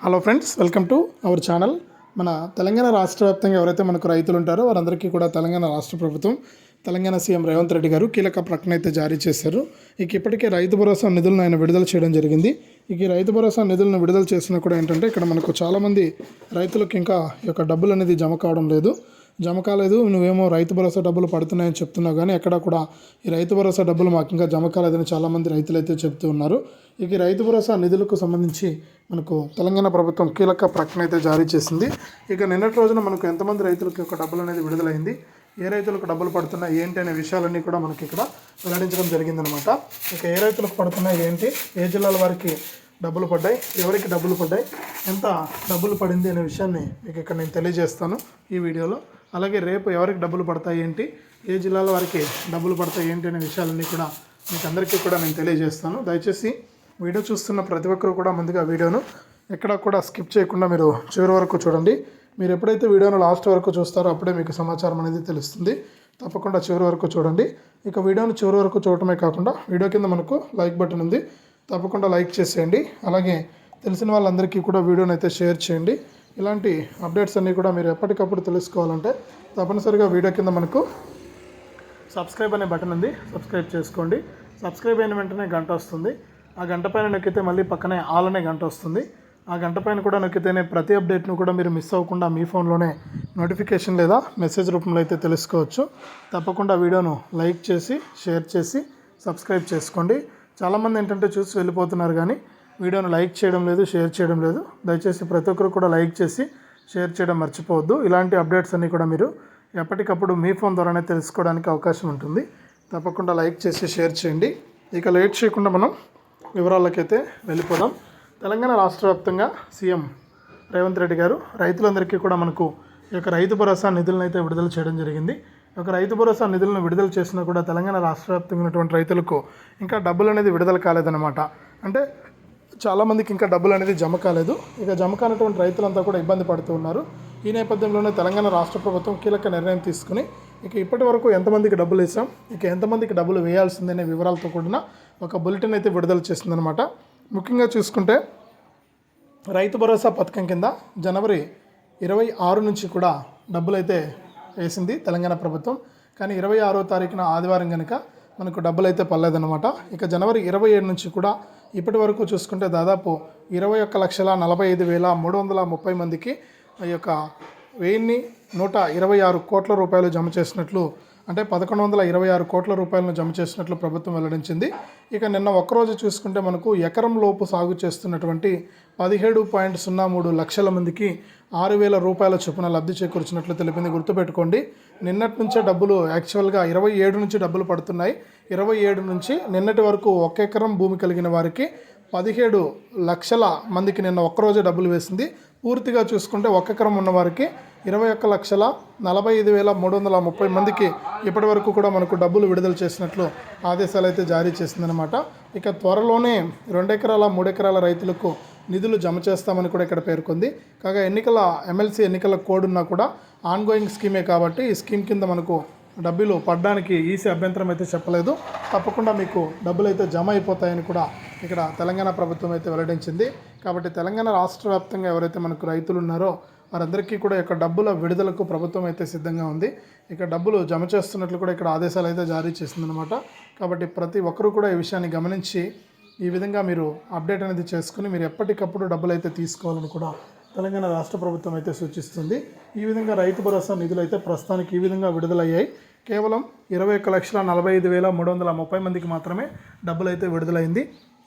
Hello friends welcome to our channel మన తెలంగాణ రాష్ట్ర వ్యాప్తంగా ఎవరైతే మనకు రైతులు ఉంటారో వారందరికీ కూడా తెలంగాణ రాష్ట్ర ప్రభుత్వం తెలంగాణ సీఎం రేవంత్ రెడ్డి గారు కీలక ప్రకటన అయితే జారీ చేశారు. ఇక ఇప్పటికే రైతు భరోసా నిధులను ఆయన విడుదల చేయడం జరిగింది. ఇక ఈ రైతు భరోసా నిధులను విడుదల చేసినా కూడా ఏంటంటే ఇక్కడ మనకు చాలామంది రైతులకు ఇంకా ఈ యొక్క డబ్బులు అనేది జమ కావడం లేదు. జమ కాలేదు నువ్వేమో రైతు భరోసా డబ్బులు పడుతున్నాయని చెప్తున్నావు కానీ ఎక్కడ కూడా ఈ రైతు భరోసా డబ్బులు మాకు ఇంకా జమ కాలేదని చాలామంది రైతులు అయితే చెప్తూ ఉన్నారు. ఇక రైతు భరోసా నిధులకు సంబంధించి మనకు తెలంగాణ ప్రభుత్వం కీలక ప్రకటన అయితే జారీ చేసింది. ఇక నిన్నటి రోజున మనకు ఎంతమంది రైతులకు యొక్క డబ్బులు అనేది విడుదలైంది? ఏ రైతులకు డబ్బులు పడుతున్నాయి? ఏంటి అనే విషయాలన్నీ కూడా మనకి ఇక్కడ వెల్లడించడం జరిగిందనమాట ఇక ఏ రైతులకు పడుతున్నాయి? ఏంటి? ఏ జిల్లాల వారికి డబ్బులు పడ్డాయి. ఎవరికి డబ్బులు పడ్డాయి? ఎంత డబ్బులు పడింది అనే విషయాన్ని మీకు ఇక్కడ నేను తెలియజేస్తాను ఈ వీడియోలో. అలాగే రేపు ఎవరికి డబ్బులు పడతాయి ఏంటి? ఏ జిల్లాల వారికి డబ్బులు పడతాయి ఏంటి అనే విషయాలన్నీ కూడా మీకు అందరికీ కూడా నేను తెలియజేస్తాను. దయచేసి వీడియో చూస్తున్న ప్రతి ఒక్కరు కూడా ముందుగా వీడియోను ఎక్కడ కూడా స్కిప్ చేయకుండా మీరు చివరి వరకు చూడండి. మీరు ఎప్పుడైతే వీడియోను లాస్ట్ వరకు చూస్తారో అప్పుడే మీకు సమాచారం అనేది తెలుస్తుంది. తప్పకుండా చివరి వరకు చూడండి. ఇక వీడియోను చివరి వరకు చూడటమే కాకుండా వీడియో కింద మనకు లైక్ బటన్ ఉంది. తప్పకుండా లైక్ చేసేయండి. అలాగే తెలిసిన వాళ్ళందరికీ కూడా వీడియోని అయితే షేర్ చేయండి. ఇలాంటి అప్డేట్స్ అన్నీ కూడా మీరు ఎప్పటికప్పుడు తెలుసుకోవాలంటే తప్పనిసరిగా వీడియో కింద మనకు సబ్స్క్రైబ్ అనే బటన్ ఉంది. సబ్స్క్రైబ్ చేసుకోండి. సబ్స్క్రైబ్ అయిన వెంటనే గంట వస్తుంది. ఆ గంట పైన నొక్కితే మళ్ళీ పక్కనే ఆల్ అనే గంట వస్తుంది. ఆ గంట పైన కూడా నొక్కితేనే ప్రతి అప్డేట్ను కూడా మీరు మిస్ అవ్వకుండా మీ ఫోన్లోనే నోటిఫికేషన్ లేదా మెసేజ్ రూపంలో అయితే తెలుసుకోవచ్చు. తప్పకుండా వీడియోను లైక్ చేసి షేర్ చేసి సబ్స్క్రైబ్ చేసుకోండి. చాలామంది ఏంటంటే చూసి వెళ్ళిపోతున్నారు కానీ వీడియోను లైక్ చేయడం లేదు షేర్ చేయడం లేదు. దయచేసి ప్రతి ఒక్కరు కూడా లైక్ చేసి షేర్ చేయడం మర్చిపోవద్దు. ఇలాంటి అప్డేట్స్ అన్నీ కూడా మీరు ఎప్పటికప్పుడు మీ ఫోన్ ద్వారానే తెలుసుకోవడానికి అవకాశం ఉంటుంది. తప్పకుండా లైక్ చేసి షేర్ చేయండి. ఇక లేట్ చేయకుండా మనం వివరాలకైతే వెళ్ళిపోదాం. తెలంగాణ రాష్ట్ర వ్యాప్తంగా సీఎం రేవంత్ రెడ్డి గారు రైతులందరికీ కూడా మనకు ఈ యొక్క రైతు భరోసా నిధులను అయితే విడుదల చేయడం జరిగింది. ఒక రైతు భరోసా నిధులను విడుదల చేసినా కూడా తెలంగాణ రాష్ట్ర వ్యాప్తంగా ఉన్నటువంటి రైతులకు ఇంకా డబ్బులు అనేది విడుదల కాలేదన్నమాట. అంటే చాలామందికి ఇంకా డబ్బులు అనేది జమ కాలేదు. ఇక జమ కానటువంటి రైతులంతా కూడా ఇబ్బంది పడుతూ ఉన్నారు. ఈ నేపథ్యంలోనే తెలంగాణ రాష్ట్ర ప్రభుత్వం కీలక నిర్ణయం తీసుకుని ఇక ఇప్పటి వరకు ఎంతమందికి డబ్బులు వేసాం ఇక ఎంతమందికి డబ్బులు వేయాల్సిందనే వివరాలతో కూడిన ఒక బులెటిన్ అయితే విడుదల చేసిందనమాట ముఖ్యంగా చూసుకుంటే రైతు భరోసా పథకం కింద జనవరి ఇరవై ఆరు నుంచి కూడా డబ్బులు అయితే వేసింది తెలంగాణ ప్రభుత్వం. కానీ ఇరవై ఆరో తారీఖున ఆదివారం కనుక మనకు డబ్బులు అయితే పర్లేదన్నమాట ఇక జనవరి ఇరవై ఏడు నుంచి కూడా ఇప్పటి వరకు చూసుకుంటే దాదాపు ఇరవై ఒక్క లక్షల నలభై ఐదు వేల మూడు వందల ముప్పై మందికి ఈ యొక్క వెయ్యిన్ని నూట ఇరవై ఆరు కోట్ల రూపాయలు జమ చేసినట్లు అంటే పదకొండు వందల ఇరవై ఆరు కోట్ల రూపాయలను జమ చేసినట్లు ప్రభుత్వం వెల్లడించింది. ఇక నిన్న ఒక్కరోజు చూసుకుంటే మనకు ఎకరం లోపు సాగు చేస్తున్నటువంటి పదిహేడు పాయింట్ సున్నా మూడు లక్షల మందికి ఆరు వేల రూపాయల చొప్పున లబ్ధి చేకూర్చినట్లు తెలిపింది. గుర్తుపెట్టుకోండి నిన్నటి నుంచే డబ్బులు యాక్చువల్గా ఇరవై ఏడు నుంచి డబ్బులు పడుతున్నాయి. ఇరవై ఏడు నుంచి నిన్నటి వరకు ఒక ఎకరం భూమి కలిగిన వారికి పదిహేడు లక్షల మందికి నిన్న ఒక్కరోజే డబ్బులు వేసింది. పూర్తిగా చూసుకుంటే ఒక ఎకరం ఉన్న వారికి ఇరవై ఒక్క లక్షల నలభై ఐదు వేల మూడు వందల ముప్పై మందికి ఇప్పటి వరకు కూడా మనకు డబ్బులు విడుదల చేసినట్లు ఆదేశాలు అయితే జారీ చేసిందనమాట ఇక త్వరలోనే రెండు ఎకరాల మూడు ఎకరాల రైతులకు నిధులు జమ చేస్తామని కూడా ఇక్కడ పేర్కొంది. కాగా ఎన్నికల ఎమ్మెల్సీ ఎన్నికల కోడ్ ఉన్నా కూడా ఆన్గోయింగ్ స్కీమే కాబట్టి ఈ స్కీమ్ కింద మనకు డబ్బులు పడడానికి ఈసీ అభ్యంతరం అయితే చెప్పలేదు. తప్పకుండా మీకు డబ్బులు అయితే జమ అయిపోతాయని కూడా ఇక్కడ తెలంగాణ ప్రభుత్వం అయితే వెల్లడించింది. కాబట్టి తెలంగాణ రాష్ట్ర వ్యాప్తంగా ఎవరైతే మనకు రైతులు ఉన్నారో వారందరికీ కూడా యొక్క డబ్బుల విడుదలకు ప్రభుత్వం అయితే సిద్ధంగా ఉంది. ఇక డబ్బులు జమ చేస్తున్నట్లు కూడా ఇక్కడ ఆదేశాలు అయితే జారీ చేసిందనమాట కాబట్టి ప్రతి ఒక్కరూ కూడా ఈ విషయాన్ని గమనించి ఈ విధంగా మీరు అప్డేట్ అనేది చేసుకుని మీరు ఎప్పటికప్పుడు డబ్బులు అయితే తీసుకోవాలని కూడా తెలంగాణ రాష్ట్ర ప్రభుత్వం అయితే సూచిస్తుంది. ఈ విధంగా రైతు భరోసా నిధులు అయితే ప్రస్తుతానికి ఈ విధంగా విడుదలయ్యాయి. కేవలం ఇరవై ఒక్క లక్షల నలభై ఐదు వేల మూడు వందల ముప్పై మందికి మాత్రమే డబ్బులు అయితే విడుదలైంది.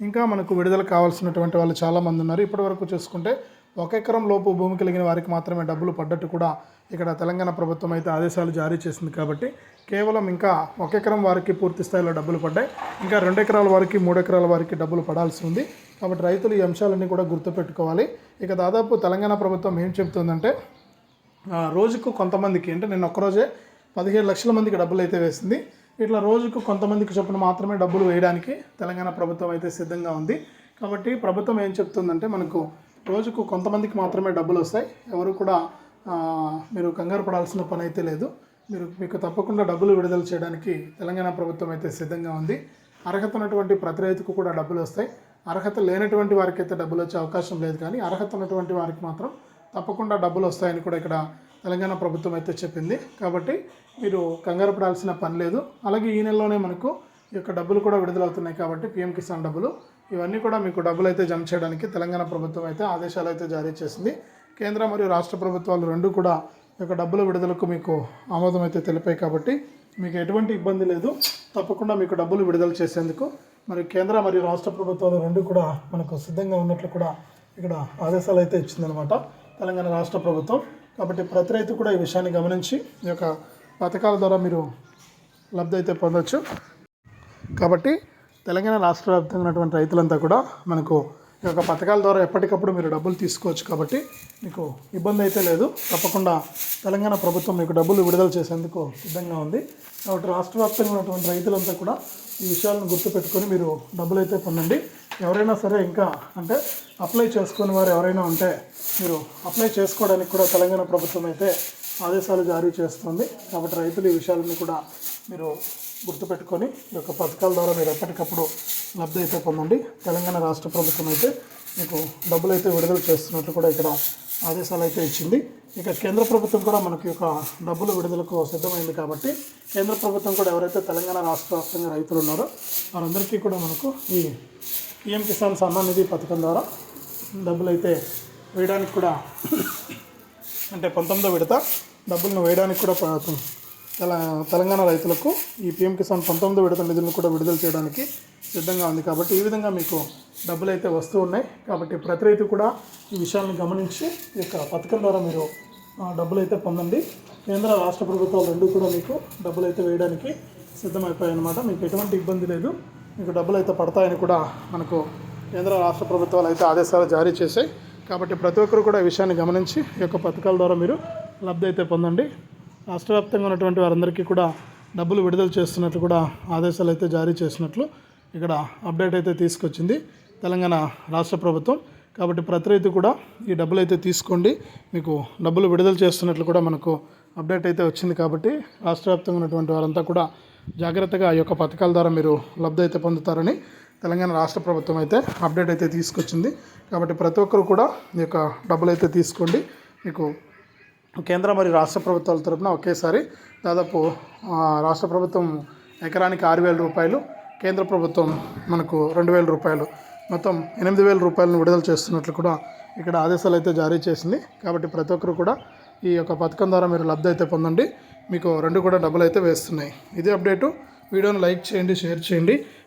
ఇంకా మనకు విడుదల కావాల్సినటువంటి వాళ్ళు చాలామంది ఉన్నారు. ఇప్పటివరకు చూసుకుంటే ఒక ఎకరం లోపు భూమి కలిగిన వారికి మాత్రమే డబ్బులు పడ్డట్టు కూడా ఇక్కడ తెలంగాణ ప్రభుత్వం అయితే ఆదేశాలు జారీ చేసింది కాబట్టి కేవలం ఇంకా ఒక ఎకరం వారికి పూర్తి స్థాయిలో డబ్బులు పడ్డాయి. ఇంకా రెండు ఎకరాల వారికి మూడు ఎకరాల వారికి డబ్బులు పడాల్సి ఉంది. కాబట్టి రైతులు ఈ అంశాలన్నీ కూడా గుర్తుపెట్టుకోవాలి. ఇక దాదాపు తెలంగాణ ప్రభుత్వం ఏం చెబుతుందంటే రోజుకు కొంతమందికి అంటే నేను ఒక్కరోజే పదిహేడు లక్షల మందికి డబ్బులు అయితే వేసింది. ఇట్లా రోజుకు కొంతమందికి చొప్పున మాత్రమే డబ్బులు వేయడానికి తెలంగాణ ప్రభుత్వం అయితే సిద్ధంగా ఉంది. కాబట్టి ప్రభుత్వం ఏం చెప్తుందంటే మనకు రోజుకు కొంతమందికి మాత్రమే డబ్బులు వస్తాయి. ఎవరు కూడా మీరు కంగారు పడాల్సిన పని అయితే లేదు. మీరు మీకు తప్పకుండా డబ్బులు విడుదల చేయడానికి తెలంగాణ ప్రభుత్వం అయితే సిద్ధంగా ఉంది. అర్హత ఉన్నటువంటి ప్రతి రైతుకు కూడా డబ్బులు వస్తాయి. అర్హత లేనటువంటి వారికి అయితే డబ్బులు వచ్చే అవకాశం లేదు కానీ అర్హత ఉన్నటువంటి వారికి మాత్రం తప్పకుండా డబ్బులు వస్తాయని కూడా ఇక్కడ తెలంగాణ ప్రభుత్వం అయితే చెప్పింది. కాబట్టి మీరు కంగారు పడాల్సిన పని లేదు. అలాగే ఈ నెలలోనే మనకు ఈ యొక్క డబ్బులు కూడా విడుదలవుతున్నాయి కాబట్టి పిఎం కిసాన్ డబ్బులు. ఇవన్నీ కూడా మీకు డబ్బులు అయితే జమ చేయడానికి తెలంగాణ ప్రభుత్వం అయితే ఆదేశాలు అయితే జారీ చేసింది. కేంద్ర మరియు రాష్ట్ర ప్రభుత్వాలు రెండు కూడా ఈ యొక్క డబ్బుల విడుదలకు మీకు ఆమోదం అయితే తెలిపాయి కాబట్టి మీకు ఎటువంటి ఇబ్బంది లేదు. తప్పకుండా మీకు డబ్బులు విడుదల చేసేందుకు మరి కేంద్ర మరియు రాష్ట్ర ప్రభుత్వాలు రెండు కూడా మనకు సిద్ధంగా ఉన్నట్లు కూడా ఇక్కడ ఆదేశాలు అయితే ఇచ్చిందనమాట తెలంగాణ రాష్ట్ర ప్రభుత్వం. కాబట్టి ప్రతి రైతు కూడా ఈ విషయాన్ని గమనించి ఈ యొక్క పథకాల ద్వారా మీరు లబ్ధి అయితే పొందొచ్చు. కాబట్టి తెలంగాణ రాష్ట్ర వ్యాప్తంగా ఉన్నటువంటి రైతులంతా కూడా మనకు ఈ యొక్క పథకాల ద్వారా ఎప్పటికప్పుడు మీరు డబ్బులు తీసుకోవచ్చు కాబట్టి మీకు ఇబ్బంది అయితే లేదు. తప్పకుండా తెలంగాణ ప్రభుత్వం మీకు డబ్బులు విడుదల చేసేందుకు సిద్ధంగా ఉంది. కాబట్టి రాష్ట్ర వ్యాప్తంగా ఉన్నటువంటి రైతులంతా కూడా ఈ విషయాలను గుర్తుపెట్టుకొని మీరు డబ్బులు అయితే పొందండి. ఎవరైనా సరే ఇంకా అంటే అప్లై చేసుకుని వారు ఎవరైనా ఉంటే మీరు అప్లై చేసుకోవడానికి కూడా తెలంగాణ ప్రభుత్వం అయితే ఆదేశాలు జారీ చేస్తుంది. కాబట్టి రైతులు ఈ విషయాలను కూడా మీరు గుర్తుపెట్టుకొని ఈ యొక్క పథకాల ద్వారా మీరు ఎప్పటికప్పుడు లబ్ధి అయితే పొందండి. తెలంగాణ రాష్ట్ర ప్రభుత్వం అయితే మీకు డబ్బులు అయితే విడుదల చేస్తున్నట్లు కూడా ఇక్కడ ఆదేశాలు అయితే ఇచ్చింది. ఇక కేంద్ర ప్రభుత్వం కూడా మనకి యొక్క డబ్బులు విడుదలకు సిద్ధమైంది కాబట్టి కేంద్ర ప్రభుత్వం కూడా ఎవరైతే తెలంగాణ రాష్ట్ర వ్యాప్తంగా రైతులు ఉన్నారో వారందరికీ కూడా మనకు ఈ పిఎం కిసాన్ సమ్మాన్ నిధి పథకం ద్వారా డబ్బులు అయితే వేయడానికి కూడా అంటే పంతొమ్మిదో విడత డబ్బులను వేయడానికి కూడా తెలంగాణ రైతులకు ఈ పిఎం కిసాన్ పంతొమ్మిదో విడత నిధులను కూడా విడుదల చేయడానికి సిద్ధంగా ఉంది. కాబట్టి ఈ విధంగా మీకు డబ్బులు అయితే వస్తూ ఉన్నాయి. కాబట్టి ప్రతి రైతు కూడా ఈ విషయాలను గమనించి ఈ యొక్క పథకం ద్వారా మీరు డబ్బులు అయితే పొందండి. కేంద్ర రాష్ట్ర ప్రభుత్వాలు రెండు కూడా మీకు డబ్బులు అయితే వేయడానికి సిద్ధమైపోయాయన్నమాట. మీకు ఎటువంటి ఇబ్బంది లేదు. మీకు డబ్బులు అయితే పడతాయని కూడా మనకు కేంద్ర రాష్ట్ర ప్రభుత్వాలు అయితే ఆదేశాలు జారీ చేశాయి. కాబట్టి ప్రతి ఒక్కరు కూడా ఈ విషయాన్ని గమనించి ఈ యొక్క పథకాల ద్వారా మీరు లబ్ధి అయితే పొందండి. రాష్ట్ర వ్యాప్తంగా ఉన్నటువంటి వారందరికీ కూడా డబ్బులు విడుదల చేస్తున్నట్లు కూడా ఆదేశాలు అయితే జారీ చేసినట్లు ఇక్కడ అప్డేట్ అయితే తీసుకొచ్చింది తెలంగాణ రాష్ట్ర ప్రభుత్వం. కాబట్టి ప్రతి రైతు కూడా ఈ డబ్బులు అయితే తీసుకోండి. మీకు డబ్బులు విడుదల చేస్తున్నట్లు కూడా మనకు అప్డేట్ అయితే వచ్చింది కాబట్టి రాష్ట్ర వ్యాప్తంగా ఉన్నటువంటి వారంతా కూడా జాగ్రత్తగా ఈ యొక్క పథకాల ద్వారా మీరు లబ్ధి అయితే పొందుతారని తెలంగాణ రాష్ట్ర ప్రభుత్వం అయితే అప్డేట్ అయితే తీసుకొచ్చింది. కాబట్టి ప్రతి ఒక్కరు కూడా ఈ యొక్క డబ్బులు అయితే తీసుకోండి. మీకు కేంద్ర మరియు రాష్ట్ర ప్రభుత్వాల తరపున ఒకేసారి దాదాపు రాష్ట్ర ప్రభుత్వం ఎకరానికి ఆరు వేల రూపాయలు కేంద్ర ప్రభుత్వం మనకు రెండు వేల రూపాయలు. మొత్తం ఎనిమిది వేల రూపాయలను విడుదల చేస్తున్నట్లు కూడా ఇక్కడ ఆదేశాలు అయితే జారీ చేసింది. కాబట్టి ప్రతి ఒక్కరు కూడా ఈ యొక్క పథకం ద్వారా మీరు లబ్ధి అయితే పొందండి. మీకు రెండు కూడా డబ్బులు అయితే వేస్తున్నాయి. ఇదే అప్డేటు. వీడియోని లైక్ చేయండి షేర్ చేయండి.